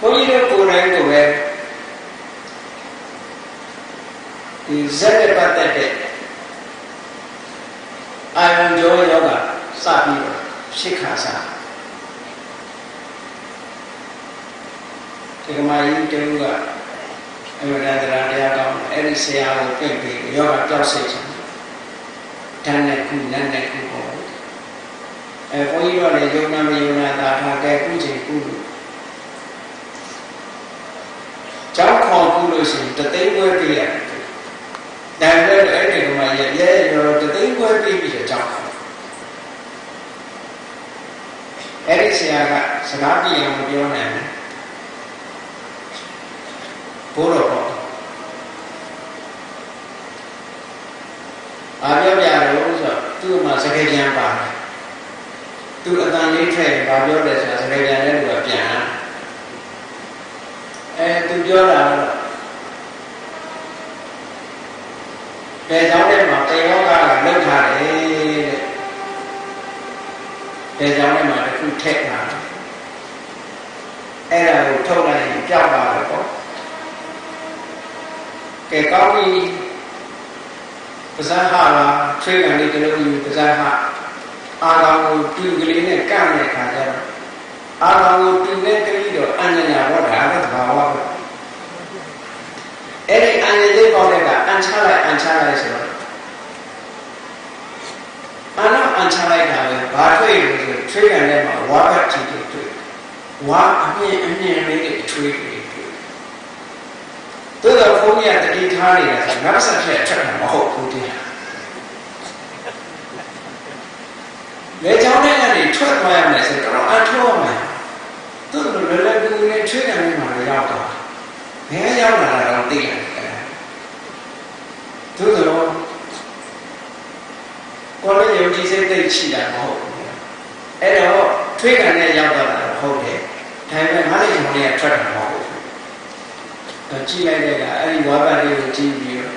ဘုန်းကြီးတို့ကိုယ်တိုင်ကိုပဲဒီဇက်တဲ့ပတ်သက်တဲ့အာယုံကြောယောဂစပြီးတော့ဖြစ်ခါစားဒီကမာကြီးတူကအမှန်တရားတရားကောင်းအဲ့ဒီဆရာကိုပြင့်ပြီးယောဂကြောက်စိတ်ချင်တန်းနဲ့ခုနတ်နဲ့ခုပေါ့အဲဘုန်းကြီးတို့လည်းယုံနာမယုံနာသာထားကဲကုချင်ကုလို့ကြောက်ခေါ်ကု လို့ရှိရင်တသိန်းပွဲပြရတယ်ဒါပေမဲ့အဲ့ဒီကမာကြီးရဲ့ရောတသိန်းပွဲပြပြီးတော့ကြောက်ခေါ်အဲ့ဒီဆရာကစကားပြအောင်မပြောနိုင်ဘူးဘိုးတော်ပေါ့အာပြောပြတော့ဆိုသူ့မှာစကားပြန်ပါတယ်သူအတန်လေးထဲဘာပြောတယ်ဆိုတာစကားပြန်တဲ့လူကပြန်လာအဲသူပြောတာတော့ဘယ်ကြောင့်လဲမှာတေယောဂကလှုပ်ထားတယ်တဲ့ဘယ်ကြောင့်လဲမှာတစ်ခု ထက်လာအဲ့ဒါကိုထုတ်လိုက်ရင်ပြောက်ပါပဲပေါ့ကဲကောင်းပြီပဇာဟာလာချွေးကံလေးတစ်လုံးယူပဇာဟာအာဂါကိုတူကလေးနဲ့ကန့်တဲ့ခါကျတော့အာဂါကိုတူနဲ့ကလေးတော့အညာညာတော့ဒါလည်းသဘာဝပဲအဲ့ဒီအညာလေးပေါက်တဲ့ကအန်ချလိုက်အန်ချလိုက်ဆိုတော့ အနာအန်ချလိုက်တာပဲဘာတွေ့လို့ဆိုထွေးကန်ထဲမှာဝါဘတ်ချီတွေတွေ့ဝါအမြင်အမြင်လေးတွေထွေးတွေတွေ့တို့တော့ဘုန်းကြီးကတတိထားနေတာဆိုငါဆက်ထက်ထက်တာမဟုတ်ဘူးတရားလေကြောင်းထဲကနေထွက်သွားရမယ်ဆိုတော့အထောက်ရမယ်သူ့လိုလည်းလည်းကူနဲ့ချွေးတယ်မှာရောက်တာဘယ်ရောက်လာတာတော့သိရတယ်သူတို့ ကိုလည်းယုံကြည်စိတ်သိရှိတာမဟုတ်ဘူးအဲ့တော့ထွေးကန်နဲ့ရောက်တော့တာဟုတ်တယ်ဒါပေမဲ့ငါးလေးချုံလေးကထွက်တာမဟုတ်ဘူးတော့ကြည့်လိုက်တဲ့ကအဲ့ဒီဝါပတ်လေးကိုကြည့်ပြီးတော့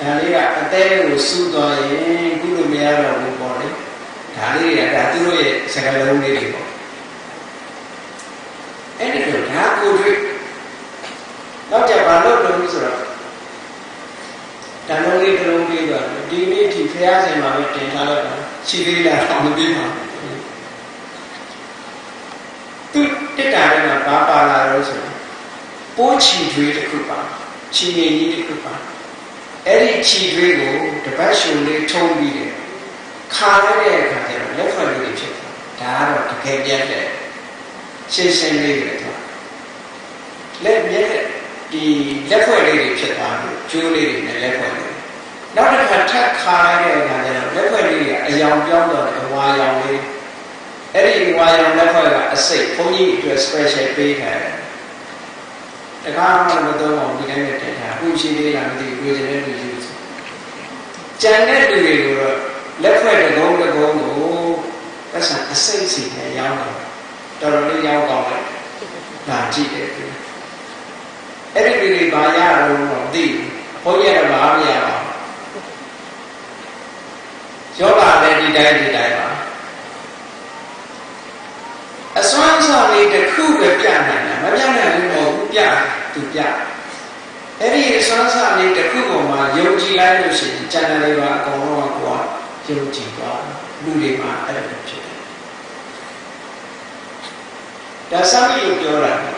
ဒါလေးကအသေးကိုစူးသွားရင်ကုလို့မရတော့ဘူးပေါ့လေဒါလေးတွေကဒါသူတို့ရဲ့စကားလုံးလေးတွေပေါ့အဲ့ဒီတော့ဒါကိုတွေ့နောက်ကြဘာလို့လို့ဆိုတော့တန်လုံးလေးတစ်လုံးလေးတော့ဒီနေ့ ဒီဖះဆင်မှာပဲတင်ထားလိုက်တာရှိသေးလားတော့မသိပါဘူးသူတက်တာလည်းဘာပါလာတော့ဆိုပိုးချီထွေးတစ်ခုပါချီနေကြီးတစ်ခုပါအဲ့ဒီချီထွေးကိုတပတ်ရှုံလေးထုံးပြီးတယ်ခါရတဲ့အခါကျတော့လက်ဖွဲ့လေးဖြစ်တာဒါကတော့တကယ်ပြတ်တဲ့ရှင်းရှင်းလေးပဲသူလက်မြက်တဲ့ဒီလက်ဖွဲ့လေးတွေဖြစ်သွားတယ်ကျိုးလေးတွေနဲ့လက်ဖွဲ့လေးနောက်တစ်ခါထပ်ခါရတဲ့အခါကျတော့လက်ဖွဲ့လေးတွေအယောင်ပြောင်းတော့တယ်ဝါယောင်လေးအဲ့ဒီ ဝါယောင်လက်ဖွဲ့ကအစိတ်ဘုန်းကြီးအတွက် special ပေးထားတယ်တခါမှမတော့အောင်ဒီတိုင်းနဲ့တင်ထားအခုရှိသေးလားမသိဘူးကိုယ်စတဲ့လူကြီးကျန်တဲ့လူတွေကိုတော့လက်ဖွဲ့တကုံးတကုံးကိုသက်ဆိုင်အစိတ်စီနဲ့ရောင်းတော့တော်တော်လေးရောင်းကောင်းလိုက်လာကြည့်တယ်အဲ့ဒီလူတွေဘာရတော့တော့သိဘုန်းကြီးကဘာမရပါယောဂလည်းဒီတိုင်းဒီတိုင်းပါအစွမ်းဆောင်လေး တစ်ခုပဲပြနိုင်တယ်မပြနိုင်ဘူးမဟုတ်ဘူးပြသူပြအဲ့ဒီအစွမ်းဆောင်လေးတစ်ခုပေါ်မှာယုံကြည်လိုက်လို့ရှိရင်ကျန်တယ်လေးပါအကုန်လုံးကကွာယုံကြည်သွားလူတွေမှာအဲ့ဒါဖြစ်တယ်ဒါစမ်းလို့ပြောတာ